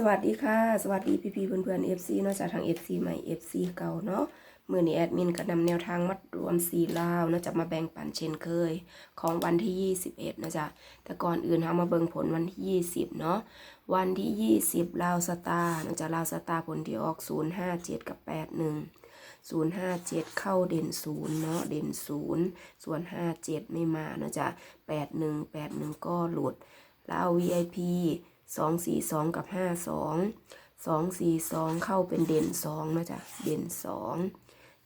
สวัสดีค่ะ สวัสดีพี่ๆเพื่อนๆ FC เนอกจากทาง FC ใหม่ FC เก่าเนาะเมื่อนี้แอดมินก็นำแนวทางมัดรวมสีลาวเนาะจะมาแบ่งปันเช่นเคย ของวันที่ 21นะจ๊ะแต่ก่อนอื่นเรามาเบิ่งผลวันที่ 20 เนาะวันที่ 20ลาวสตาร์นะจ๊ะลาวสตาร์ผลที่ออก 057 กับ 81 057 เข้าเด่น 0 เนาะเด่น 0 ส่วน 57 ไม่มานะจ๊ะ81 81 ก็หลุดลาว VIP สองสี่สองกับห้าสองสองสี่สองเข้าเป็นเด่นสองนะจ๊ะเด่นสอง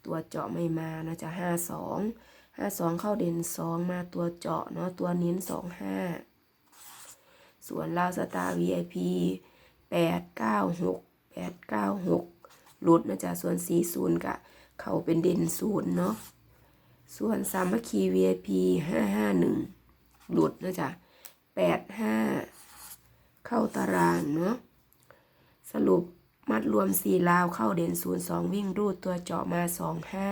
ตัวเจาะไม่มานะจ๊ะห้าสองห้าสองเข้าเด่นสองมาตัวเจาะเนาะตัวเน้นสองห้าส่วนลาวสตาร์ VIP แปดเก้าหกแปดเก้าหกหลุดนะจ๊ะส่วนสี่ศูนย์กะเข้าเป็นเด่นศูนย์เนาะส่วนสามัคคี VIP ห้าห้าหนึ่งหลุดนะจ๊ะแปดห้า เข้าตารางเนาะสรุปมัดรวมสี่ลาวเข้าเด่นศูนย์สองวิ่งรูดตัวเจาะมาสองห้า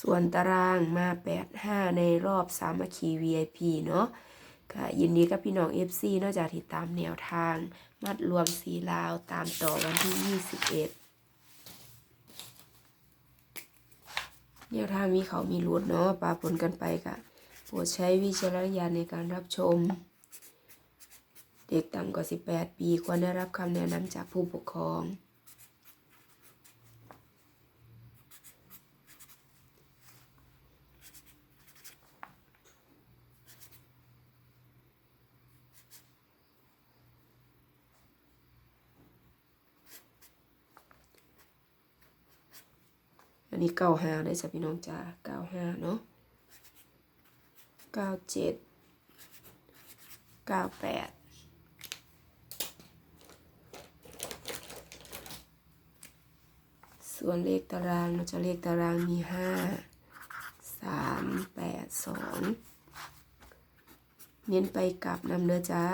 ส่วนตารางมาแปดห้าในรอบสามัคคี VIP เนาะค่ะยินดีกับพี่น้อง FC นอกจากติดตามแนวทาง มัดรวมสีลาวตามต่อวันที่ 21 แนวทางมีเขามีรุดเนาะปาปนกันไปค่ะโปรดใช้วิจารณญาณในการรับชม เด็กต่ำกว่า 18 ปีควรได้รับคำแนะนำจากผู้ปกครอง อันนี้เก้าห้าเลยจ้ะพี่น้องจ้าเก้าห้าเนาะเก้าเจ็ดเก้าแปด ส่วนเลขตารางเราจะเลขตารางมีห้าสามแปดสองเน้นไปกลับนำเด้อจ้า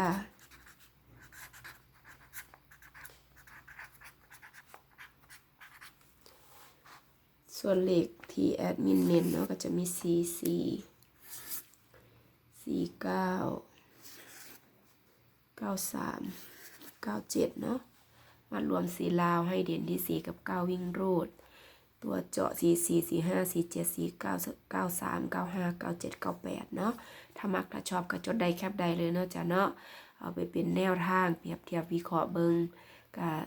ส่วนเลขที่แอดมินเน้นเนาะก็จะมีสี่สี่สี่เก้าเก้าสามเก้าเจ็ดเนาะ มารวมสีลาวให้เด่นที่สีกับเก้าวิ่งรูด ตัวเจาะสี่สี่สี่ห้าสี่เจ็ดสี่เก้าเก้าสามเก้าห้าเก้าเจ็ดเก้าแปดเนาะถ้ามักถ้าชอบก็จดได้แคปได้เลยเนาะจ้ะเนาะเอาไปเป็นแนวทางเปรียบเทียบวิเคราะห์เบิงกับ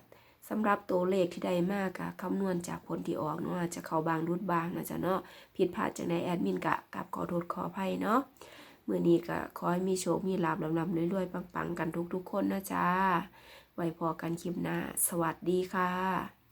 สำหรับตัวเลขที่ได้มากกะคำนวณจากผลที่ออกเนาะจจะเข้าบางรุดบางนะจ๊ะเนาะผิดพลาดจากในแอดมินกะกับขอโทษขออภัยเนาะ มือนี้ก็ขอให้มีโชค มีลาบลำลำรวยๆ ปังๆ กันทุกๆ คนนะจ๊ะ ไว้พอกันคลิปหน้า สวัสดีค่ะ